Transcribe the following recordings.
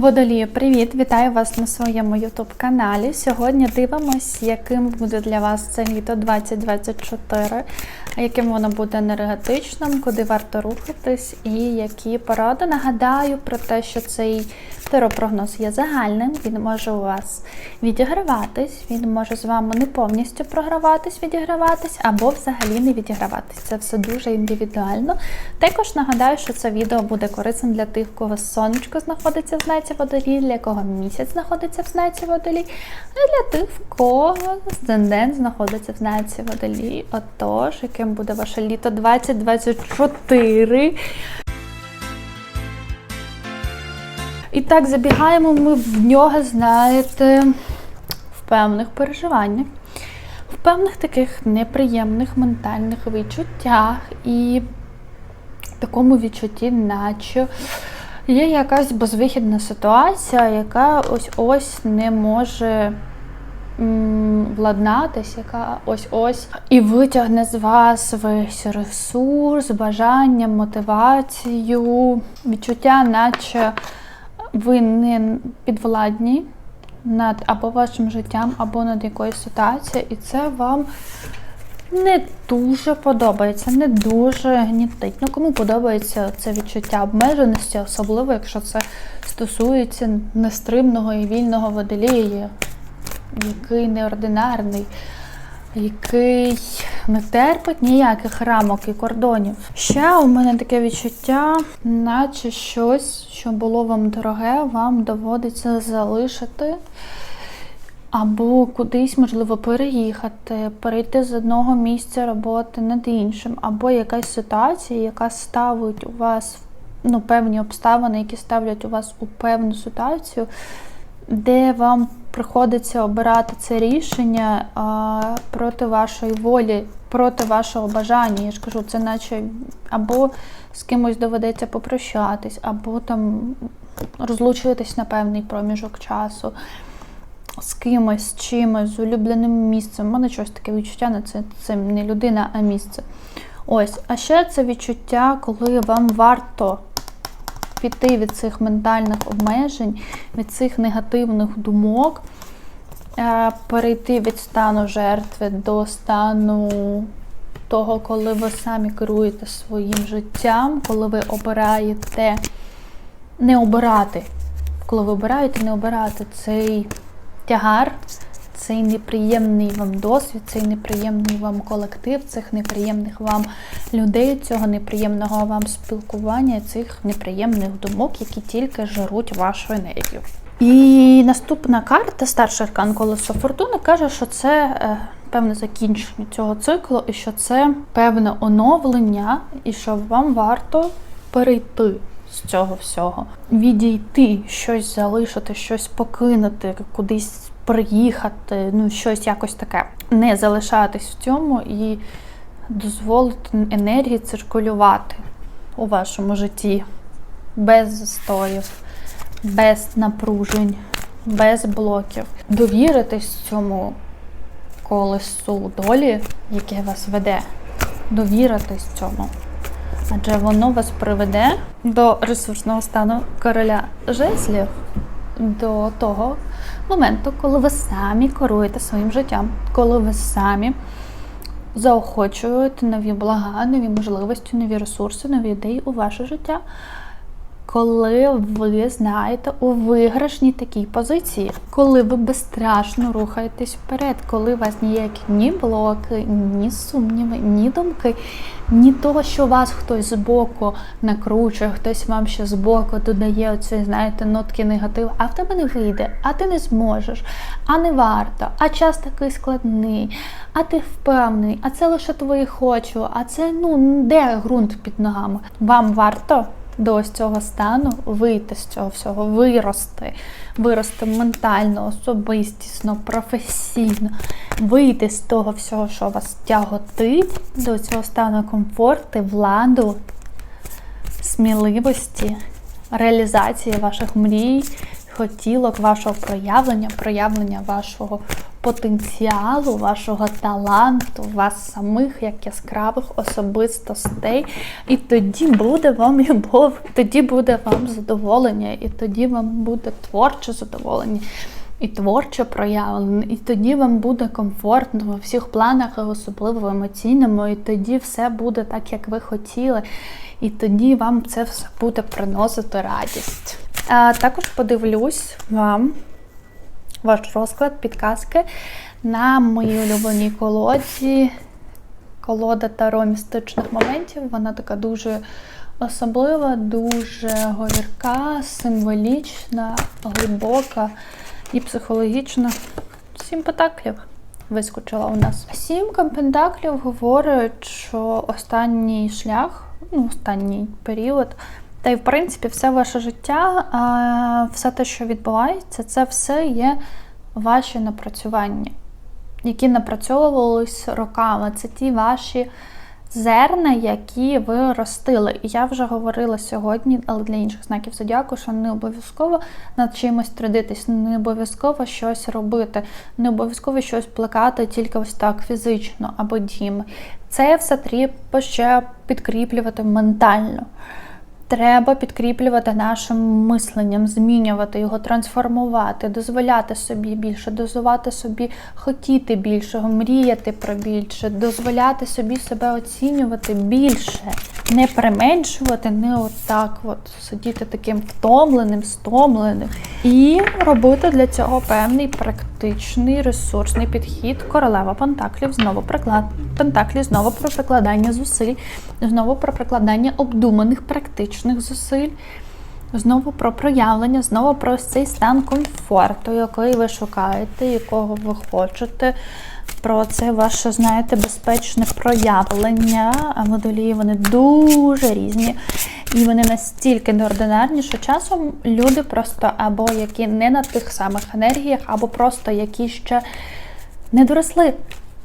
Водолії, привіт! Вітаю вас на своєму youtube каналі. Сьогодні дивимось, яким буде для вас це літо 2024, яким воно буде енергетичним, куди варто рухатись, і які поради. Нагадаю про те, що цей теропрогноз є загальним, він може у вас відіграватись, він може з вами не повністю програватись, відіграватись, або взагалі не відіграватись. Це все дуже індивідуально. Також нагадаю, що це відео буде корисним для тих, кого сонечко знаходиться в знаці водолій, для кого місяць знаходиться в знаці водолій, а для тих, в кого асцендент знаходиться в знаці водолій. Отож, яким буде ваше літо 2024. І так, забігаємо ми в нього, знаєте, в певних переживаннях, в певних таких неприємних ментальних відчуттях і такому відчутті, наче є якась безвихідна ситуація, яка ось-ось не може владнатись, яка ось-ось і витягне з вас весь ресурс, бажання, мотивацію, відчуття, наче ви не підвладні над або вашим життям, або над якоюсь ситуацією, і це вам не дуже подобається, не дуже гнітить. Ну, кому подобається це відчуття обмеженості, особливо, якщо це стосується нестримного і вільного водолія, який неординарний, який не терпить ніяких рамок і кордонів. Ще у мене таке відчуття, наче щось, що було вам дороге, вам доводиться залишити. Або кудись, можливо, переїхати, перейти з одного місця роботи над іншим, або якась ситуація, яка ставить у вас ну, певні обставини, які ставлять у вас у певну ситуацію, де вам приходиться обирати це рішення проти вашої волі, проти вашого бажання. Я ж кажу, це наче або з кимось доведеться попрощатись, або там розлучитись на певний проміжок часу з кимось, з чимось, з улюбленим місцем. У мене щось таке відчуття на це, це не людина, а місце. Ось, а ще це відчуття, коли вам варто піти від цих ментальних обмежень, від цих негативних думок, е, перейти від стану жертви до стану того, коли ви самі керуєте своїм життям, коли ви обираєте не обирати. Коли ви обираєте не обирати цей тягар, цей неприємний вам досвід, цей неприємний вам колектив, цих неприємних вам людей, цього неприємного вам спілкування, цих неприємних думок, які тільки жируть вашу енергію. І наступна карта, старший аркан колесо фортуни, каже, що це е, певне закінчення цього циклу, і що це певне оновлення, і що вам варто перейти з цього всього, відійти, щось залишити, щось покинути, кудись приїхати, ну щось якось таке. Не залишатись в цьому і дозволити енергії циркулювати у вашому житті без застоїв, без напружень, без блоків. Довіритись цьому колесу долі, яке вас веде. Довіритись цьому. Адже воно вас приведе до ресурсного стану короля жезлів, до того моменту, коли ви самі керуєте своїм життям, коли ви самі заохочуєте нові блага, нові можливості, нові ресурси, нові ідеї у ваше життя. Коли ви знаєте у виграшній такій позиції, коли ви безстрашно рухаєтесь вперед, коли у вас ніякі ні блоки, ні сумніви, ні думки, ні того, що вас хтось збоку накручує, хтось вам ще збоку додає оці, знаєте, нотки негативу, а в тебе не вийде, а ти не зможеш, а не варто, а час такий складний, а ти впевнений, а це лише твої хочу, а це ну де ґрунт під ногами. Вам варто до ось цього стану вийти з цього всього, вирости, вирости ментально, особистісно, професійно, вийти з того всього, що вас тяготить, до цього стану комфорту, владу, сміливості, реалізації ваших мрій, хотілок, вашого проявлення, проявлення вашого потенціалу, вашого таланту, вас самих як яскравих особистостей. І тоді буде вам любов, тоді буде вам задоволення, і тоді вам буде творче задоволення. І творче проявлення, і тоді вам буде комфортно у всіх планах, особливо в емоційному, і тоді все буде так, як ви хотіли. І тоді вам це все буде приносити радість. А також подивлюсь вам ваш розклад, підказки на моїй улюбленій колоді. Колода таро містичних моментів. Вона така дуже особлива, дуже говірка, символічна, глибока і психологічна. Сім пентаклів вискочила у нас. Сімка пентаклів говорить, що останній шлях, ну, останній період. Та й, в принципі, все ваше життя, все те, що відбувається, це все є ваші напрацювання, які напрацьовувались роками. Це ті ваші зерна, які ви ростили. І я вже говорила сьогодні, але для інших знаків зодіаку, що не обов'язково над чимось трудитись, не обов'язково щось робити, не обов'язково щось плекати тільки ось так фізично або дім. Це все треба ще підкріплювати ментально. Треба підкріплювати нашим мисленням, змінювати його, трансформувати, дозволяти собі більше, дозувати собі хотіти більшого, мріяти про більше, дозволяти собі себе оцінювати більше, не применшувати, не отак от сидіти таким втомленим, стомленим. І робити для цього певний практичний ресурсний підхід. Королева Пентаклів знову приклад. Пентаклі знову про прикладання зусиль, знову про прикладання обдуманих практичних зусиль. Знову про проявлення, знову про цей стан комфорту, який ви шукаєте, якого ви хочете. Про це ваше, знаєте, безпечне проявлення. А водолії вони дуже різні. І вони настільки неординарні, що часом люди просто або які не на тих самих енергіях, або просто які ще не доросли.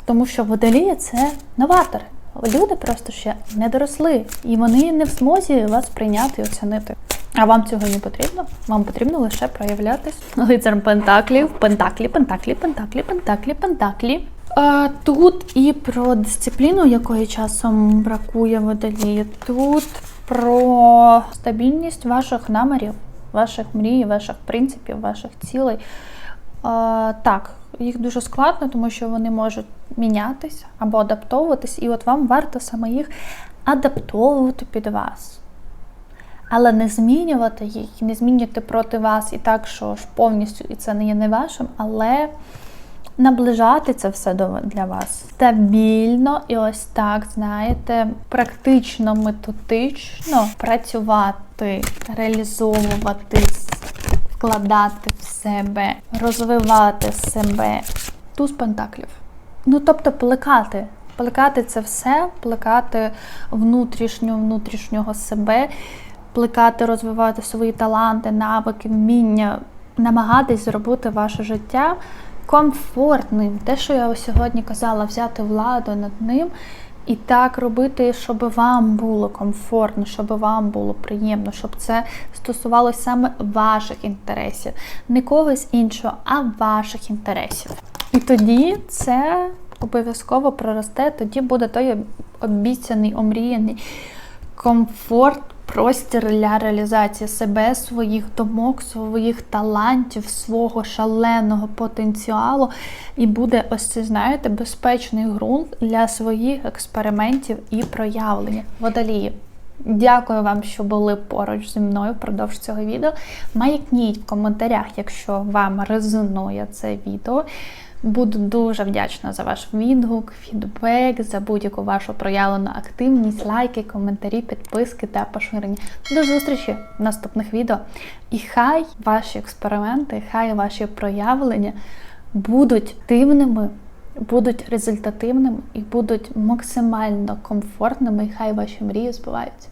Тому що водолії це новатори. Люди просто ще не доросли, і вони не в змозі вас прийняти і оцінити. А вам цього не потрібно? Вам потрібно лише проявлятись лицарем пентаклів, пентаклі, пентаклі, пентаклі, пентаклі, пентаклі. А, Тут і про дисципліну, якої часом бракує водолії. Тут про стабільність ваших намірів, ваших мрій, ваших принципів, ваших цілей. А, Так, їх дуже складно, тому що вони можуть мінятись або адаптовуватись, і от вам варто саме їх адаптовувати під вас. Але не змінювати їх, не змінювати проти вас і так, що ж повністю і це не є не вашим, але наближати це все для вас стабільно і ось так, знаєте, практично методично працювати, реалізовуватись, вкладати в себе, розвивати себе. Туз пентаклів. Ну, тобто, плекати. Плекати це все, плекати внутрішнього, внутрішнього себе, плекати, розвивати свої таланти, навики, вміння, намагатись зробити ваше життя комфортним. Те, що я сьогодні казала, взяти владу над ним і так робити, щоб вам було комфортно, щоб вам було приємно, щоб це стосувалося саме ваших інтересів, не когось іншого, а ваших інтересів. І тоді це обов'язково проросте, тоді буде той обіцяний, омріяний комфорт простір для реалізації себе, своїх думок, своїх талантів, свого шаленого потенціалу. І буде ось це, знаєте, безпечний ґрунт для своїх експериментів і проявлення. Водолії. Дякую вам, що були поруч зі мною впродовж цього відео. Маякніть в коментарях, якщо вам резонує це відео. Буду дуже вдячна за ваш відгук, фідбек, за будь-яку вашу проявлену активність, лайки, коментарі, підписки та поширення. До зустрічі в наступних відео. І хай ваші експерименти, хай ваші проявлення будуть дивними, будуть результативними і будуть максимально комфортними, і хай ваші мрії збуваються.